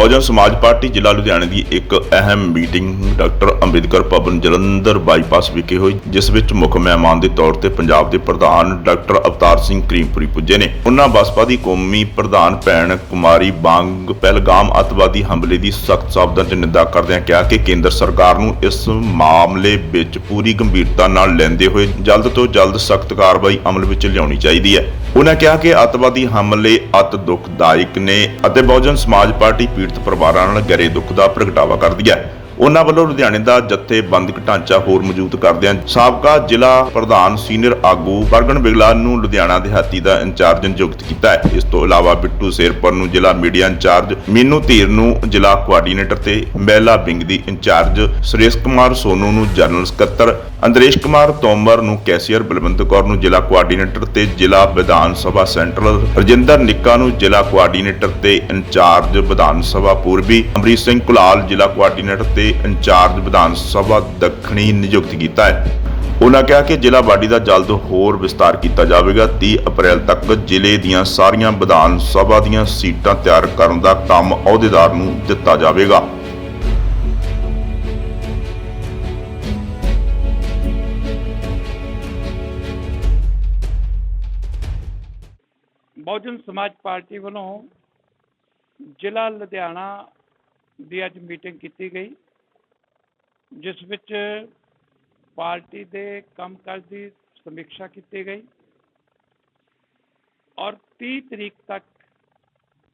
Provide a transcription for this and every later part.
Bahujan Samaj party ਜ਼ਿਲ੍ਹਾ ਲੁਧਿਆਣੇ ਦੀ ਇੱਕ ਅਹਿਮ meeting doctor Ambedkar Bhawan Jalandhar bypass ਵਿਖੇ ਹੋਈ, ਜਿਸ ਵਿੱਚ ਮੁੱਖ ਮਹਿਮਾਨ ਦੇ ਤੌਰ ਤੇ ਪੰਜਾਬ ਦੇ ਪ੍ਰਧਾਨ ਡਾਕਟਰ ਅਵਤਾਰ ਸਿੰਘ ਕਰੀਮਪੁਰੀ ਪੁੱਜੇ ਨੇ। ਉਹਨਾਂ ਬਸਪਾ ਦੀ ਕੌਮੀ ਪ੍ਰਧਾਨ ਭੈਣ ਕੁਮਾਰੀ ਬਾਂਗ ਪਹਿਲਗਾਮ ਅੱਤਵਾਦੀ ਹਮਲੇ ਦੀ ਸਖਤ ਸ਼ਬਦਾਂ 'ਚ ਨਿੰਦਾ ਕਰਦਿਆਂ ਕਿਹਾ ਕਿ ਕੇਂਦਰ ਸਰਕਾਰ ਨੂੰ ਇਸ ਮਾਮਲੇ ਵਿੱਚ ਪੂਰੀ ਗੰਭੀਰਤਾ ਨਾਲ ਲੈਂਦੇ ਹੋਏ ਜਲਦ ਤੋਂ ਜਲਦ ਸਖਤ ਕਾਰਵਾਈ ਅਮਲ ਵਿੱਚ ਲਿਆਉਣੀ ਚਾਹੀਦੀ ਹੈ। ਉਹਨਾਂ ਕਿਹਾ ਕਿ ਅੱਤਵਾਦੀ ਹਮਲੇ ਅਤ ਦੁਖਦਾਇਕ ਨੇ ਅਤੇ ਬਹੁਜਨ ਸਮਾਜ ਪਾਰਟੀ ਪੀੜਤ ਪਰਿਵਾਰਾਂ ਨਾਲ ਗਹਿਰੇ ਦੁੱਖ ਦਾ ਪ੍ਰਗਟਾਵਾ ਕਰਦੀ ਹੈ। ਉਹਨਾਂ ਵੱਲੋਂ ਲੁਧਿਆਣੇ ਦਾ ਜਥੇਬੰਦਕ ਢਾਂਚਾ ਹੋਰ ਮਜ਼ਬੂਤ ਕਰਦਿਆਂ ਸਾਬਕਾ ਜ਼ਿਲ੍ਹਾ ਪ੍ਰਧਾਨ ਸੀਨੀਅਰ ਆਗੂ ਬਰਗਨ ਬਿਗਲਾ ਨੂੰ ਲੁਧਿਆਣਾ ਦਿਹਾਤੀ ਦਾ ਇੰਚਾਰਜ ਨਿਯੁਕਤ ਕੀਤਾ ਹੈ। ਇਸ ਤੋਂ ਇਲਾਵਾ ਬਿੱਟੂ ਸੇਰਪੁਰ ਨੂੰ ਜ਼ਿਲ੍ਹਾ ਮੀਡੀਆ ਇੰਚਾਰਜ, ਮੀਨੂ ਧੀਰ ਨੂੰ ਜ਼ਿਲ੍ਹਾ ਕੋਆਰਡੀਨੇਟਰ ਤੇ ਮਹਿਲਾ ਵਿੰਗ ਦੀ ਇੰਚਾਰਜ, ਸੁਰੇਸ਼ ਕੁਮਾਰ ਸੋਨੂ ਨੂੰ ਜਨਰਲ ਸਕੱਤਰ, ਅੰਦਰੇਸ਼ ਕੁਮਾਰ ਤੋਮਰ ਨੂੰ ਕੈਸ਼ੀਅਰ, ਬਲਵੰਤ ਕੌਰ ਨੂੰ ਜ਼ਿਲ੍ਹਾ ਕੋਆਰਡੀਨੇਟਰ ਤੇ ਜ਼ਿਲ੍ਹਾ ਵਿਧਾਨ ਸਭਾ ਸੈਂਟਰਲ, ਰਜਿੰਦਰ ਨਿੱਕਾ ਨੂੰ ਜ਼ਿਲ੍ਹਾ ਕੋਆਰਡੀਨੇਟਰ ਤੇ ਇੰਚਾਰਜ ਵਿਧਾਨ ਸਭਾ ਪੂਰਬੀ, ਅਮਰੀਤ ਸਿੰਘ ਕੁਲਾਲ ਜ਼ਿਲ੍ਹਾ ਕੋਆਰਡੀਨੇਟਰ ਤੇ ਇੰਚਾਰਜ ਵਿਧਾਨ ਸਭਾ ਦੱਖਣੀ ਨਿਯੁਕਤ ਕੀਤਾ ਹੈ। ਉਹਨਾਂ ਕਿਹਾ ਕਿ ਜ਼ਿਲ੍ਹਾ ਬਾਡੀ ਦਾ ਜਲਦ ਹੋਰ ਵਿਸਤਾਰ ਕੀਤਾ ਜਾਵੇਗਾ। 30 ਅਪ੍ਰੈਲ ਤੱਕ ਜ਼ਿਲ੍ਹੇ ਦੀਆਂ ਸਾਰੀਆਂ ਵਿਧਾਨ ਸਭਾ ਦੀਆਂ ਸੀਟਾਂ ਤਿਆਰ ਕਰਨ ਦਾ ਕੰਮ ਅਹੁਦੇਦਾਰ ਨੂੰ ਦਿੱਤਾ ਜਾਵੇਗਾ। ਬਹੁਜਨ ਸਮਾਜ ਪਾਰਟੀ ਵੱਲੋਂ ਜ਼ਿਲ੍ਹਾ ਲੁਧਿਆਣਾ ਦੀ ਅੱਜ ਮੀਟਿੰਗ ਕੀਤੀ ਗਈ। ਜਿਸ ਵਿੱਚ ਪਾਰਟੀ ਦੇ ਕੰਮਕਾਜ ਦੀ ਸਮੀਖਿਆ ਕੀਤੀ ਗਈ ਔਰ 30 ਤਰੀਕ ਤੱਕ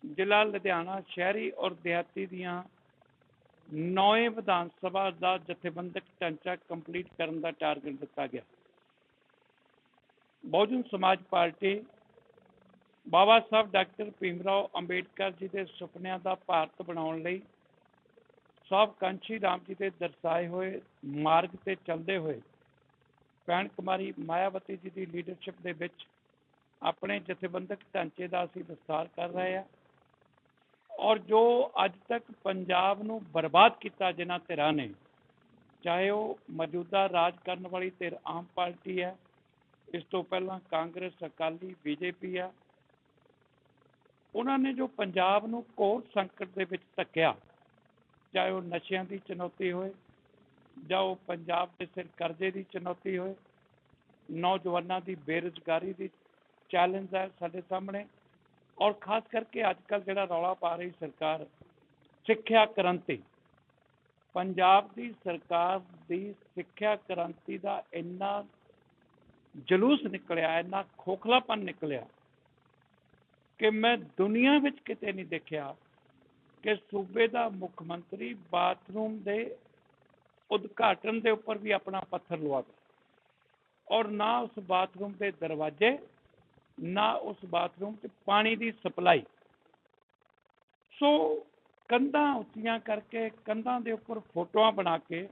ਜ਼ਿਲ੍ਹਾ ਲੁਧਿਆਣਾ, ਸ਼ਹਿਰੀ ਔਰ ਦਿਹਾਤੀ ਦੀਆਂ ਨੌਵੇਂ ਵਿਧਾਨ ਸਭਾ ਦਾ ਜਥੇਬੰਦਕ ਢਾਂਚਾ ਕੰਪਲੀਟ ਕਰਨ ਦਾ ਟਾਰਗੇਟ ਦਿੱਤਾ ਗਿਆ। ਬਹੁਜਨ ਸਮਾਜ ਪਾਰਟੀ ਬਾਬਾ ਸਾਹਿਬ ਡਾਕਟਰ ਭੀਮਰਾਓ ਅੰਬੇਡਕਰ ਜੀ ਦੇ ਸੁਪਨਿਆਂ ਦਾ ਭਾਰਤ ਬਣਾਉਣ ਲਈ ਸਭ ਕਾਂਸ਼ੀ ਰਾਮ ਜੀ ਦੇ ਦਰਸਾਏ ਹੋਏ ਮਾਰਗ ਤੇ ਚੱਲਦੇ ਹੋਏ ਭੈਣ ਕੁਮਾਰੀ ਮਾਇਆਵਤੀ ਜੀ ਦੀ ਲੀਡਰਸ਼ਿਪ ਦੇ ਵਿੱਚ ਆਪਣੇ ਜਥੇਬੰਦਕ ਢਾਂਚੇ ਦਾ ਅਸੀਂ ਵਿਸਤਾਰ ਕਰ ਰਹੇ ਹਾਂ ਔਰ ਜੋ ਅੱਜ ਤੱਕ ਪੰਜਾਬ ਨੂੰ ਬਰਬਾਦ ਕੀਤਾ ਜਿਨ੍ਹਾਂ ਧਿਰਾਂ ਨੇ, ਚਾਹੇ ਉਹ ਮੌਜੂਦਾ ਰਾਜ ਕਰਨ ਵਾਲੀ ਧਿਰ ਆਮ ਪਾਰਟੀ ਹੈ, ਇਸ ਤੋਂ ਪਹਿਲਾਂ ਕਾਂਗਰਸ, ਅਕਾਲੀ, ਬੀਜੇਪੀ ਆ ਉਹਨਾਂ ਨੇ ਜੋ ਪੰਜਾਬ ਨੂੰ ਘੋਰ ਸੰਕਟ ਦੇ ਵਿੱਚ ਧੱਕਿਆ ਚਾਹੇ ਉਹ ਨਸ਼ਿਆਂ ਦੀ ਚੁਣੌਤੀ ਹੋਏ ਜਾਂ ਉਹ ਪੰਜਾਬ ਦੇ ਸਿਰ ਕਰਜ਼ੇ ਦੀ ਚੁਣੌਤੀ ਹੋਏ, ਨੌਜਵਾਨਾਂ ਦੀ ਬੇਰੁਜ਼ਗਾਰੀ ਦੀ ਚੈਲੰਜ ਹੈ ਸਾਡੇ ਸਾਹਮਣੇ ਔਰ ਖਾਸ ਕਰਕੇ ਅੱਜ ਕੱਲ ਜਿਹੜਾ ਰੌਲਾ ਪਾ ਰਹੀ ਸਰਕਾਰ, ਸਿੱਖਿਆ ਕ੍ਰਾਂਤੀ। ਪੰਜਾਬ ਦੀ ਸਰਕਾਰ ਦੀ ਸਿੱਖਿਆ ਕ੍ਰਾਂਤੀ ਦਾ ਇੰਨਾ ਜਲੂਸ ਨਿਕਲਿਆ, ਇੰਨਾ ਖੋਖਲਾਪਨ ਨਿਕਲਿਆ ਕਿ ਮੈਂ ਦੁਨੀਆ ਵਿੱਚ ਕਿਤੇ ਨਹੀਂ ਦੇਖਿਆ ਕਿ ਸੂਬੇ ਦਾ ਮੁੱਖ ਮੰਤਰੀ ਬਾਥਰੂਮ ਦੇ ਉਦਘਾਟਨ ਦੇ ਉੱਪਰ ਵੀ ਆਪਣਾ ਪੱਥਰ ਲਵਾਵੇ ਔਰ ਨਾ ਉਸ ਬਾਥਰੂਮ ਦੇ ਦਰਵਾਜ਼ੇ, ਨਾ ਉਸ ਬਾਥਰੂਮ 'ਚ ਪਾਣੀ ਦੀ ਸਪਲਾਈ। ਸੋ ਕੰਧਾਂ ਉੱਚੀਆਂ ਕਰਕੇ ਕੰਧਾਂ ਦੇ ਉੱਪਰ ਫੋਟੋਆਂ ਬਣਾ ਕੇ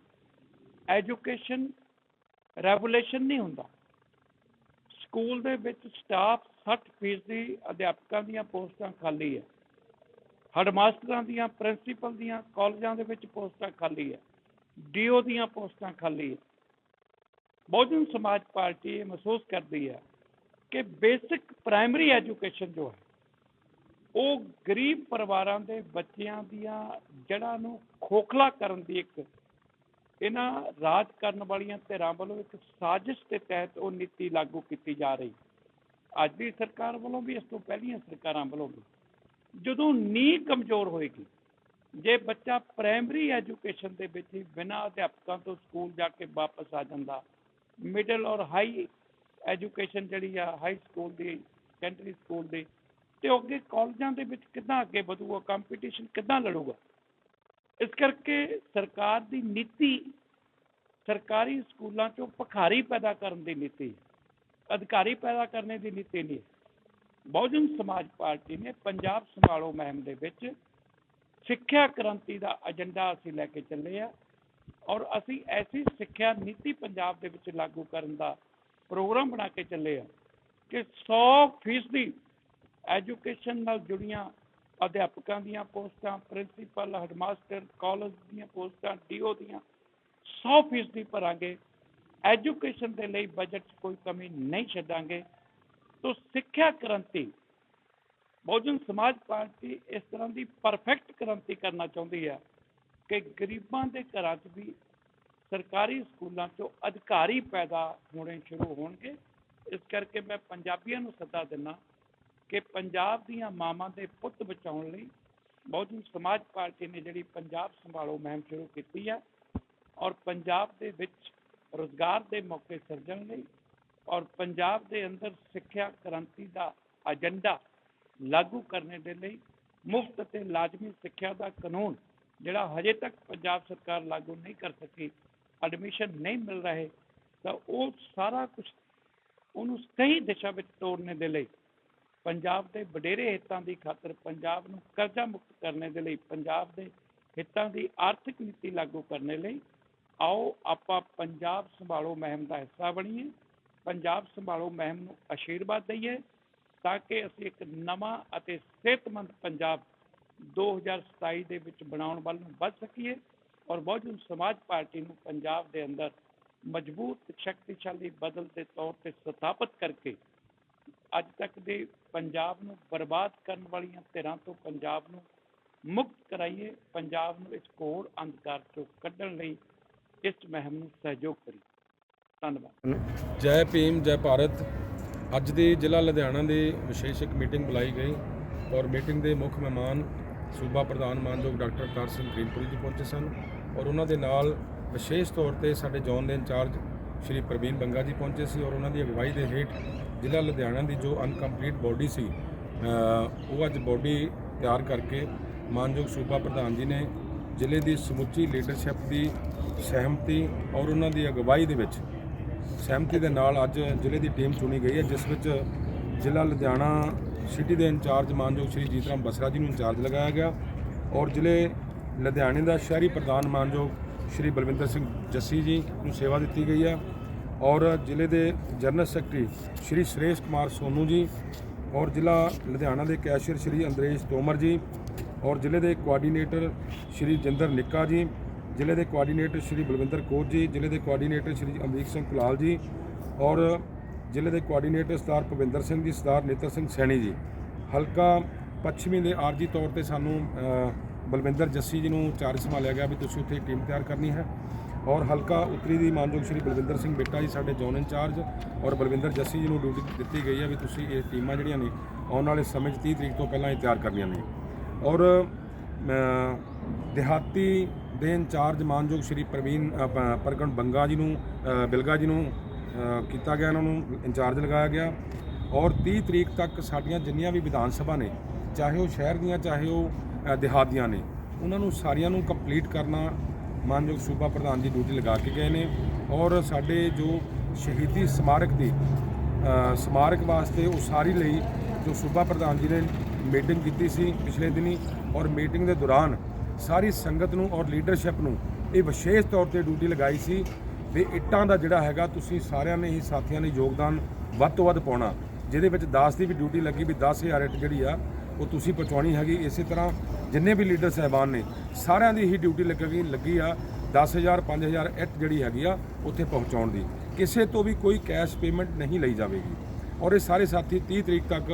ਐਜੂਕੇਸ਼ਨ ਰੈਗੂਲੇਸ਼ਨ ਨਹੀਂ ਹੁੰਦਾ। ਸਕੂਲ ਦੇ ਵਿੱਚ ਸਟਾਫ 60% ਅਧਿਆਪਕਾਂ ਦੀਆਂ ਪੋਸਟਾਂ ਖਾਲੀ ਹੈ। ਹੈਡਮਾਸਟਰਾਂ ਦੀਆਂ ਪ੍ਰਿੰਸੀਪਲ ਦੀਆਂ ਕਾਲਜਾਂ ਦੇ ਵਿੱਚ ਪੋਸਟਾਂ ਖਾਲੀ ਹੈ। ਡੀਓ ਦੀਆਂ ਪੋਸਟਾਂ ਖਾਲੀ ਹੈ। ਬਹੁਜਨ ਸਮਾਜ ਪਾਰਟੀ ਇਹ ਮਹਿਸੂਸ ਕਰਦੀ ਹੈ ਕਿ ਬੇਸਿਕ ਪ੍ਰਾਇਮਰੀ ਐਜੂਕੇਸ਼ਨ ਜੋ ਹੈ, ਉਹ ਗਰੀਬ ਪਰਿਵਾਰਾਂ ਦੇ ਬੱਚਿਆਂ ਦੀਆਂ ਜੜ੍ਹਾਂ ਨੂੰ ਖੋਖਲਾ ਕਰਨ ਦੀ ਇੱਕ ਇਹਨਾਂ ਰਾਜ ਕਰਨ ਵਾਲੀਆਂ ਧਿਰਾਂ ਵੱਲੋਂ ਇੱਕ ਸਾਜ਼ਿਸ਼ ਦੇ ਤਹਿਤ ਉਹ ਨੀਤੀ ਲਾਗੂ ਕੀਤੀ ਜਾ ਰਹੀ ਅੱਜ ਦੀ ਸਰਕਾਰ ਵੱਲੋਂ ਵੀ, ਇਸ ਤੋਂ ਪਹਿਲੀਆਂ ਸਰਕਾਰਾਂ ਵੱਲੋਂ ਵੀ। ਜਦੋਂ ਨੀਂਹ ਕਮਜ਼ੋਰ ਹੋਏਗੀ, ਜੇ ਬੱਚਾ ਪ੍ਰਾਇਮਰੀ ਐਜੂਕੇਸ਼ਨ ਦੇ ਵਿੱਚ ਹੀ ਬਿਨਾਂ ਅਧਿਆਪਕਾਂ ਤੋਂ ਸਕੂਲ ਜਾ ਕੇ ਵਾਪਸ ਆ ਜਾਂਦਾ ਮਿਡਲ ਔਰ ਹਾਈ ਐਜੂਕੇਸ਼ਨ ਜਿਹੜੀ ਆ ਹਾਈ ਸਕੂਲ ਦੀ ਸੈਕੰਡਰੀ ਸਕੂਲ ਦੀ, ਤੇ ਉਹ ਅੱਗੇ ਕਾਲਜਾਂ ਦੇ ਵਿੱਚ ਕਿੱਦਾਂ ਅੱਗੇ ਵਧੂਗਾ ਕੰਪੀਟੀਸ਼ਨ ਕਿੱਦਾਂ ਲੜੂਗਾ? ਇਸ ਕਰਕੇ ਸਰਕਾਰ ਦੀ ਨੀਤੀ ਸਰਕਾਰੀ ਸਕੂਲਾਂ 'ਚੋਂ ਭਖਾਰੀ ਪੈਦਾ ਕਰਨ ਦੀ ਨੀਤੀ ਅਧਿਕਾਰੀ ਪੈਦਾ ਕਰਨੇ ਦੀ ਨੀਤੀ ਨਹੀਂ ਬਹੁਜਨ ਸਮਾਜ ਪਾਰਟੀ ਨੇ ਪੰਜਾਬ ਸੰਭਾਲੋ ਮਹਿਮ ਦੇ ਵਿੱਚ ਸਿੱਖਿਆ ਕ੍ਰਾਂਤੀ ਦਾ ਏਜੰਡਾ ਅਸੀਂ ਲੈ ਕੇ ਚੱਲੇ ਆ ਔਰ ਅਸੀਂ ਐਸੀ ਸਿੱਖਿਆ ਨੀਤੀ ਪੰਜਾਬ ਦੇ ਵਿੱਚ ਲਾਗੂ ਕਰਨ ਦਾ ਪ੍ਰੋਗਰਾਮ ਬਣਾ ਕੇ ਚੱਲੇ ਆ ਕਿ 100% ਐਜੂਕੇਸ਼ਨ ਨਾਲ ਜੁੜੀਆਂ ਅਧਿਆਪਕਾਂ ਦੀਆਂ ਪੋਸਟਾਂ ਪ੍ਰਿੰਸੀਪਲ ਹੈਡਮਾਸਟਰ ਕਾਲਜ ਦੀਆਂ ਪੋਸਟਾਂ ਡੀਓ ਦੀਆਂ 100% ਭਰਾਂਗੇ। ਐਜੂਕੇਸ਼ਨ ਦੇ ਲਈ ਬਜਟ 'ਚ ਕੋਈ ਕਮੀ ਨਹੀਂ ਛੱਡਾਂਗੇ। ਤੋ ਸਿੱਖਿਆ ਕ੍ਰਾਂਤੀ, ਬਹੁਜਨ ਸਮਾਜ ਪਾਰਟੀ ਇਸ ਤਰ੍ਹਾਂ ਦੀ ਪਰਫੈਕਟ ਕ੍ਰਾਂਤੀ ਕਰਨਾ ਚਾਹੁੰਦੀ ਹੈ ਕਿ ਗਰੀਬਾਂ ਦੇ ਘਰਾਂ 'ਚ ਵੀ ਸਰਕਾਰੀ ਸਕੂਲਾਂ 'ਚੋਂ ਅਧਿਕਾਰੀ ਪੈਦਾ ਹੋਣੇ ਸ਼ੁਰੂ ਹੋਣਗੇ। ਇਸ ਕਰਕੇ ਮੈਂ ਪੰਜਾਬੀਆਂ ਨੂੰ ਸੱਦਾ ਦਿੰਦਾ ਕਿ ਪੰਜਾਬ ਦੀਆਂ ਮਾਵਾਂ ਦੇ ਪੁੱਤ ਬਚਾਉਣ ਲਈ ਬਹੁਜਨ ਸਮਾਜ ਪਾਰਟੀ ਨੇ ਜਿਹੜੀ ਪੰਜਾਬ ਸੰਭਾਲੋ ਮੁਹਿੰਮ ਸ਼ੁਰੂ ਕੀਤੀ ਹੈ ਔਰ ਪੰਜਾਬ ਦੇ ਵਿੱਚ ਰੋਜ਼ਗਾਰ ਦੇ ਮੌਕੇ ਸਿਰਜਣ ਲਈ ਔਰ ਪੰਜਾਬ ਦੇ ਅੰਦਰ ਸਿੱਖਿਆ ਕ੍ਰਾਂਤੀ ਦਾ ਏਜੰਡਾ ਲਾਗੂ ਕਰਨ ਦੇ ਲਈ ਮੁਫਤ ਅਤੇ ਲਾਜ਼ਮੀ ਸਿੱਖਿਆ ਦਾ ਕਾਨੂੰਨ, ਜਿਹੜਾ ਹਜੇ ਤੱਕ ਪੰਜਾਬ ਸਰਕਾਰ ਲਾਗੂ ਨਹੀਂ ਕਰ ਸਕੀ ਐਡਮਿਸ਼ਨ ਨਹੀਂ ਮਿਲ ਰਹੇ, ਤਾਂ ਉਹ ਸਾਰਾ ਕੁਝ ਉਹਨੂੰ ਸਹੀ ਦਿਸ਼ਾ ਵਿੱਚ ਤੋੜਨੇ ਦੇ ਲਈ ਪੰਜਾਬ ਦੇ ਵਡੇਰੇ ਹਿੱਤਾਂ ਦੀ ਖਾਤਰ ਪੰਜਾਬ ਨੂੰ ਕਰਜ਼ਾ ਮੁਕਤ ਕਰਨੇ ਦੇ ਲਈ, ਪੰਜਾਬ ਦੇ ਹਿੱਤਾਂ ਦੀ ਆਰਥਿਕ ਨੀਤੀ ਲਾਗੂ ਕਰਨ ਲਈ ਆਓ ਆਪਾਂ ਪੰਜਾਬ ਸੰਭਾਲੋ ਮੁਹਿੰਮ ਦਾ ਹਿੱਸਾ ਬਣੀਏ। ਪੰਜਾਬ ਸੰਭਾਲੋ ਮਹਿਮ ਨੂੰ ਆਸ਼ੀਰਵਾਦ ਦਈਏ ਤਾਂ ਕਿ ਅਸੀਂ ਇੱਕ ਨਵਾਂ ਅਤੇ ਸਿਹਤਮੰਦ ਪੰਜਾਬ 2027 ਦੇ ਵਿੱਚ ਬਣਾਉਣ ਵੱਲ ਨੂੰ ਵੱਧ ਸਕੀਏ ਔਰ ਬਹੁਜਨ ਸਮਾਜ ਪਾਰਟੀ ਨੂੰ ਪੰਜਾਬ ਦੇ ਅੰਦਰ ਮਜ਼ਬੂਤ, ਸ਼ਕਤੀਸ਼ਾਲੀ, ਬਦਲ ਦੇ ਤੌਰ ਤੇ ਸਥਾਪਿਤ ਕਰਕੇ ਅੱਜ ਤੱਕ ਦੇ ਪੰਜਾਬ ਨੂੰ ਬਰਬਾਦ ਕਰਨ ਵਾਲੀਆਂ ਧਿਰਾਂ ਤੋਂ ਪੰਜਾਬ ਨੂੰ ਮੁਕਤ ਕਰਾਈਏ, ਪੰਜਾਬ ਨੂੰ ਇਸ ਘੋਰ ਅੰਧਕਾਰ ਚੋਂ ਕੱਢਣ ਲਈ ਇਸ ਮਹਿਮ ਨੂੰ ਸਹਿਯੋਗ ਕਰੀਏ। ਧੰਨਵਾਦ। ਜੈ ਭੀਮ, ਜੈ ਭਾਰਤ। ਅੱਜ ਦੀ ਜ਼ਿਲ੍ਹਾ ਲੁਧਿਆਣਾ ਦੀ ਵਿਸ਼ੇਸ਼ ਇੱਕ ਮੀਟਿੰਗ ਬੁਲਾਈ ਗਈ ਔਰ ਮੀਟਿੰਗ ਦੇ ਮੁੱਖ ਮਹਿਮਾਨ ਸੂਬਾ ਪ੍ਰਧਾਨ ਮਾਨਯੋਗ ਡਾਕਟਰ ਕਰ ਸਿੰਘ ਕਰੀਮਪੁਰੀ ਜੀ ਪਹੁੰਚੇ ਸਨ ਔਰ ਉਹਨਾਂ ਦੇ ਨਾਲ ਵਿਸ਼ੇਸ਼ ਤੌਰ ਤੇ ਸਾਡੇ ਜ਼ੋਨ ਦੇ ਇੰਚਾਰਜ ਸ਼੍ਰੀ ਪ੍ਰਵੀਨ ਬੰਗਾ ਜੀ ਪਹੁੰਚੇ ਸੀ ਔਰ ਉਹਨਾਂ ਦੀ ਅਗਵਾਈ ਦੇ ਹੇਠ ਜ਼ਿਲ੍ਹਾ ਲੁਧਿਆਣਾ ਦੀ ਜੋ ਅਨਕੰਪਲੀਟ ਬੋਡੀ ਸੀ ਉਹ ਅੱਜ ਬੋਡੀ ਤਿਆਰ ਕਰਕੇ ਮਾਨਯੋਗ ਸੂਬਾ ਪ੍ਰਧਾਨ ਜੀ ਨੇ ਜ਼ਿਲ੍ਹੇ ਦੀ ਸਮੁੱਚੀ ਲੀਡਰਸ਼ਿਪ ਦੀ ਸਹਿਮਤੀ ਔਰ ਉਹਨਾਂ ਦੀ ਅਗਵਾਈ ਦੇ ਵਿੱਚ ਸਹਿਮਤੀ ਦੇ ਨਾਲ ਅੱਜ ਜ਼ਿਲ੍ਹੇ ਦੀ ਟੀਮ ਚੁਣੀ ਗਈ ਹੈ, ਜਿਸ ਵਿੱਚ ਜ਼ਿਲ੍ਹਾ ਲੁਧਿਆਣਾ ਸਿਟੀ ਦੇ ਇੰਚਾਰਜ ਮਾਨਯੋਗ ਸ਼੍ਰੀ ਜੀਤਰਾਮ ਬਸਰਾ ਜੀ ਨੂੰ ਇੰਚਾਰਜ ਲਗਾਇਆ ਗਿਆ ਔਰ ਜ਼ਿਲ੍ਹੇ ਲੁਧਿਆਣੇ ਦਾ ਸ਼ਹਿਰੀ ਪ੍ਰਧਾਨ ਮਾਨਯੋਗ ਸ਼੍ਰੀ ਬਲਵਿੰਦਰ ਸਿੰਘ ਜੱਸੀ ਜੀ ਨੂੰ ਸੇਵਾ ਦਿੱਤੀ ਗਈ ਹੈ ਔਰ ਜ਼ਿਲ੍ਹੇ ਦੇ ਜਨਰਲ ਸੈਕਟਰੀ ਸ਼੍ਰੀ ਸੁਰੇਸ਼ ਕੁਮਾਰ ਸੋਨੂ ਜੀ ਔਰ ਜ਼ਿਲ੍ਹਾ ਲੁਧਿਆਣਾ ਦੇ ਕੈਸ਼ੀਅਰ ਸ਼੍ਰੀ ਅੰਦਰੇਸ਼ ਤੋਮਰ ਜੀ ਔਰ ਜ਼ਿਲ੍ਹੇ ਦੇ ਕੋਆਰਡੀਨੇਟਰ ਸ਼੍ਰੀ ਜਿੰਦਰ ਨਿੱਕਾ ਜੀ ਜ਼ਿਲ੍ਹੇ ਦੇ ਕੋਆਰਡੀਨੇਟਰ ਸ਼੍ਰੀ ਬਲਵਿੰਦਰ ਕੌਰ ਜੀ, ਜ਼ਿਲ੍ਹੇ ਦੇ ਕੋਆਰਡੀਨੇਟਰ ਸ਼੍ਰੀ ਅਮਰੀਕ ਸਿੰਘ ਕੁਲਾਲ ਜੀ ਔਰ ਜ਼ਿਲ੍ਹੇ ਦੇ ਕੋਆਰਡੀਨੇਟਰ ਸਰਦਾਰ ਭਵਿੰਦਰ ਸਿੰਘ ਜੀ ਸਰਦਾਰ ਨੇਤਰ ਸਿੰਘ ਸੈਣੀ ਜੀ। ਹਲਕਾ ਪੱਛਮੀ ਦੇ ਆਰਜੀ ਤੌਰ ਤੇ ਸਾਨੂੰ ਬਲਵਿੰਦਰ ਜੱਸੀ ਜੀ ਨੂੰ ਚਾਰਜ ਸੰਭਾਲਿਆ ਗਿਆ ਵੀ ਤੁਸੀਂ ਉੱਥੇ ਟੀਮ ਤਿਆਰ ਕਰਨੀ ਹੈ ਔਰ ਹਲਕਾ ਉੱਤਰੀ ਦੀ ਮਾਨਯੋਗ ਸ਼੍ਰੀ ਬਲਵਿੰਦਰ ਸਿੰਘ ਬਿੱਟਾ ਜੀ ਸਾਡੇ ਜ਼ੋਨ ਇੰਚਾਰਜ ਔਰ ਬਲਵਿੰਦਰ ਜੱਸੀ ਜੀ ਨੂੰ ਡਿਊਟੀ ਦਿੱਤੀ ਗਈ ਹੈ ਵੀ ਤੁਸੀਂ ਇਹ ਟੀਮਾਂ ਜਿਹੜੀਆਂ ਨੇ ਆਉਣ ਵਾਲੇ ਸਮੇਂ 'ਚ 30 ਤਰੀਕ ਤੋਂ ਪਹਿਲਾਂ ਇਹ ਤਿਆਰ ਕਰਨੀਆਂ ਨੇ। ਔਰ ਦਿਹਾਤੀ ਦੇ ਇੰਚਾਰਜ ਮਾਨਯੋਗ ਸ਼੍ਰੀ ਪ੍ਰਵੀਨ ਅ, ਪ੍ਰਗਣ ਬੰਗਾ ਜੀ ਨੂੰ ਬਿਲਗਾ ਜੀ ਨੂੰ ਕੀਤਾ ਗਿਆ ਉਹਨਾਂ ਨੂੰ ਇੰਚਾਰਜ ਲਗਾਇਆ ਗਿਆ। ਔਰ 30 ਤਰੀਕ ਤੱਕ ਸਾਡੀਆਂ ਜਿੰਨੀਆਂ ਵੀ ਵਿਧਾਨ ਸਭਾ ਨੇ ਚਾਹੇ ਉਹ ਸ਼ਹਿਰ ਦੀਆਂ ਚਾਹੇ ਉਹ ਅ, ਦਿਹਾਤ ਦੀਆਂ ਨੇ ਉਹਨਾਂ ਨੂੰ ਸਾਰੀਆਂ ਨੂੰ ਕੰਪਲੀਟ ਕਰਨਾ ਮਾਨਯੋਗ ਸੂਬਾ ਪ੍ਰਧਾਨ ਜੀ ਡਿਊਟੀ ਲਗਾ ਕੇ ਗਏ ਨੇ। ਔਰ ਸਾਡੇ ਜੋ ਸ਼ਹੀਦੀ ਸਮਾਰਕ ਦੀ ਸਮਾਰਕ ਵਾਸਤੇ ਉਸਾਰੀ ਲਈ ਜੋ ਸੂਬਾ ਪ੍ਰਧਾਨ ਜੀ ਨੇ ਮੀਟਿੰਗ ਕੀਤੀ ਸੀ ਪਿਛਲੇ ਦਿਨੀ ਔਰ ਮੀਟਿੰਗ ਦੇ ਦੌਰਾਨ ਸਾਰੀ ਸੰਗਤ ਨੂੰ ਔਰ ਲੀਡਰਸ਼ਿਪ ਨੂੰ ਇਹ ਵਿਸ਼ੇਸ਼ ਤੌਰ ਤੇ ਡਿਊਟੀ ਲਗਾਈ ਸੀ ਵੀ ਇੱਟਾਂ ਦਾ ਜਿਹੜਾ ਹੈਗਾ ਤੁਸੀਂ ਸਾਰਿਆਂ ਨੇ ਹੀ ਸਾਥੀਆਂ ਨੇ ਯੋਗਦਾਨ ਵੱਧ ਤੋਂ ਵੱਧ ਪਾਉਣਾ, ਜਿਹਦੇ ਵਿੱਚ 10 ਦੀ ਵੀ ਡਿਊਟੀ ਲੱਗੀ ਵੀ 10000 ਇੱਟ ਜਿਹੜੀ ਆ, ਉਹ ਤੁਸੀਂ ਪਹੁੰਚਾਉਣੀ ਹੈਗੀ। ਇਸੇ ਤਰ੍ਹਾਂ ਜਿੰਨੇ ਵੀ ਲੀਡਰ ਸਹਿਬਾਨ ਨੇ, ਸਾਰਿਆਂ ਦੀ ਹੀ ਡਿਊਟੀ ਲੱਗੀ ਲੱਗੀ ਆ 10000 5000 ਇੱਟ ਜਿਹੜੀ ਹੈਗੀ ਆ, ਉੱਥੇ ਪਹੁੰਚਾਉਣ ਦੀ। ਕਿਸੇ ਤੋਂ ਵੀ ਕੋਈ ਕੈਸ਼ ਪੇਮੈਂਟ ਨਹੀਂ ਲਈ ਜਾਵੇਗੀ। ਔਰ ਇਹ ਸਾਰੇ ਸਾਥੀ 30 ਤਰੀਕ ਤੱਕ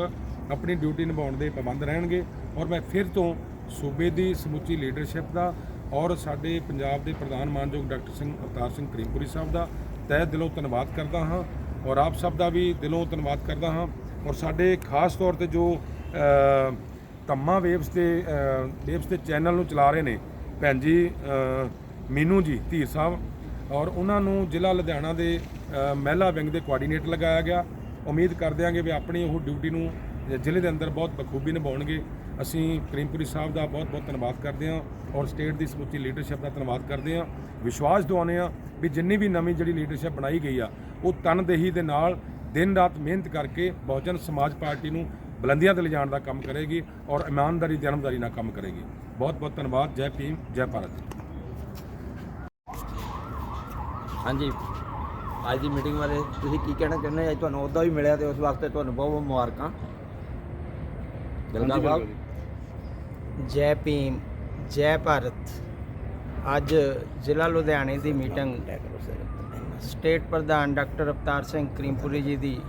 ਆਪਣੀ ਡਿਊਟੀ ਨਿਭਾਉਣ ਦੇ ਪਾਬੰਦ ਰਹਿਣਗੇ। ਔਰ ਮੈਂ ਫਿਰ ਤੋਂ ਸੂਬੇ ਦੀ ਸਮੁੱਚੀ ਲੀਡਰਸ਼ਿਪ ਦਾ ਔਰ ਸਾਡੇ ਪੰਜਾਬ ਦੇ ਪ੍ਰਧਾਨ ਮਾਨਯੋਗ ਡਾਕਟਰ ਸਿੰਘ ਅਵਤਾਰ ਸਿੰਘ ਕਰੀਮਪੁਰੀ ਸਾਹਿਬ ਦਾ ਤਹਿ ਦਿਲੋਂ ਧੰਨਵਾਦ ਕਰਦਾ ਹਾਂ ਔਰ ਆਪ ਸਭ ਦਾ ਵੀ ਦਿਲੋਂ ਧੰਨਵਾਦ ਕਰਦਾ ਹਾਂ। ਔਰ ਸਾਡੇ ਖਾਸ ਤੌਰ ਤੇ ਜੋ ਅ, ਧੰਮਾ ਵੇਵਸ ਤੇ ਅ, ਵੇਵਸ ਤੇ ਚੈਨਲ ਨੂੰ ਚਲਾ ਰਹੇ ਨੇ ਭੈਣ ਜੀ ਮੀਨੂ ਜੀ ਧੀਰ ਸਾਹਿਬ ਔਰ ਉਹਨਾਂ ਨੂੰ ਜ਼ਿਲ੍ਹਾ ਲੁਧਿਆਣਾ ਦੇ ਮਹਿਲਾ ਵਿੰਗ ਦੇ ਕੋਆਰਡੀਨੇਟਰ ਲਗਾਇਆ ਗਿਆ। ਉਮੀਦ ਕਰਦੇ ਹਾਂ ਵੀ ਆਪਣੀ ਉਹ ਡਿਊਟੀ ਨੂੰ ਜ਼ਿਲ੍ਹੇ ਦੇ ਅੰਦਰ ਬਹੁਤ ਬਖੂਬੀ ਨਿਭਾਉਣਗੇ। ਅਸੀਂ ਕਰੀਮਪੁਰੀ ਸਾਹਿਬ ਦਾ ਬਹੁਤ ਬਹੁਤ ਧੰਨਵਾਦ ਕਰਦੇ ਹਾਂ ਔਰ ਸਟੇਟ ਦੀ ਸਮੁੱਚੀ ਲੀਡਰਸ਼ਿਪ ਦਾ ਧੰਨਵਾਦ ਕਰਦੇ ਹਾਂ। ਵਿਸ਼ਵਾਸ ਦਿਵਾਉਂਦੇ ਹਾਂ ਵੀ ਜਿੰਨੀ ਵੀ ਨਵੀਂ ਜਿਹੜੀ ਲੀਡਰਸ਼ਿਪ ਬਣਾਈ ਗਈ ਆ ਉਹ ਤਨਦੇਹੀ ਦੇ ਨਾਲ ਦਿਨ ਰਾਤ ਮਿਹਨਤ ਕਰਕੇ ਬਹੁਜਨ ਸਮਾਜ ਪਾਰਟੀ ਨੂੰ ਬੁਲੰਦੀਆਂ ਤੇ ਲਿਜਾਣ ਦਾ ਕੰਮ ਕਰੇਗੀ ਔਰ ਇਮਾਨਦਾਰੀ ਜਨਮਦਾਰੀ ਨਾਲ ਕੰਮ ਕਰੇਗੀ। ਬਹੁਤ ਬਹੁਤ ਧੰਨਵਾਦ। ਜੈ ਭੀਮ ਜੈ ਭਾਰਤ। ਹਾਂਜੀ। ਅੱਜ ਦੀ ਮੀਟਿੰਗ ਬਾਰੇ ਤੁਸੀਂ ਕੀ ਕਹਿਣਾ ਚਾਹੁੰਦੇ ਹੋ? ਅੱਜ ਤੁਹਾਨੂੰ ਅਹੁਦਾ ਵੀ ਮਿਲਿਆ ਤੇ ਉਸ ਵਾਸਤੇ ਤੁਹਾਨੂੰ ਬਹੁਤ ਬਹੁਤ ਮੁਬਾਰਕਾਂ। ਦਿਲਗਾ ਸਾਹਿਬ। ਜੈ ਭੀਮ, ਜੈ ਭਾਰਤ। ਅੱਜ ਜ਼ਿਲ੍ਹਾ ਲੁਧਿਆਣੇ ਦੀ ਮੀਟਿੰਗ। ਸਟੇਟ ਪ੍ਰਧਾਨ ਡਾਕਟਰ ਅਵਤਾਰ ਸਿੰਘ ਕਰੀਮਪੁਰੀ ਜੀ ਦੀ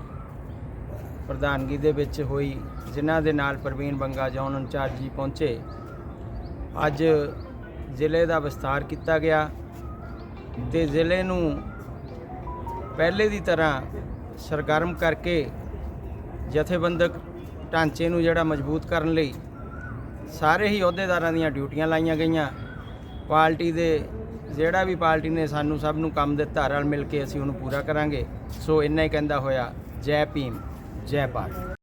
ਪ੍ਰਧਾਨਗੀ ਦੇ ਵਿੱਚ ਹੋਈ, ਜਿਨ੍ਹਾਂ ਦੇ ਨਾਲ ਪ੍ਰਵੀਨ ਬੰਗਾ ਜੌਨ ਇੰਚਾਰਜ ਜੀ ਪਹੁੰਚੇ। ਅੱਜ ਜ਼ਿਲ੍ਹੇ ਦਾ ਵਿਸਤਾਰ ਕੀਤਾ ਗਿਆ ਤੇ ਜ਼ਿਲ੍ਹੇ ਨੂੰ ਪਹਿਲੇ ਦੀ ਤਰ੍ਹਾਂ ਸਰਗਰਮ ਕਰਕੇ ਜਥੇਬੰਦਕ ਢਾਂਚੇ ਨੂੰ ਜਿਹੜਾ ਮਜ਼ਬੂਤ ਕਰਨ ਲਈ ਸਾਰੇ ਹੀ ਅਹੁਦੇਦਾਰਾਂ ਦੀਆਂ ਡਿਊਟੀਆਂ ਲਾਈਆਂ ਗਈਆਂ। ਪਾਰਟੀ ਦੇ ਜਿਹੜਾ ਵੀ ਪਾਰਟੀ ਨੇ ਸਾਨੂੰ ਸਭ ਨੂੰ ਕੰਮ ਦਿੱਤਾ, ਰਲ ਮਿਲ ਕੇ ਅਸੀਂ ਉਹਨੂੰ ਪੂਰਾ ਕਰਾਂਗੇ। ਸੋ ਇੰਨਾ ਹੀ ਕਹਿੰਦਾ ਹੋਇਆ, ਜੈ ਭੀਮ, ਜੈ ਭਾਰਤ।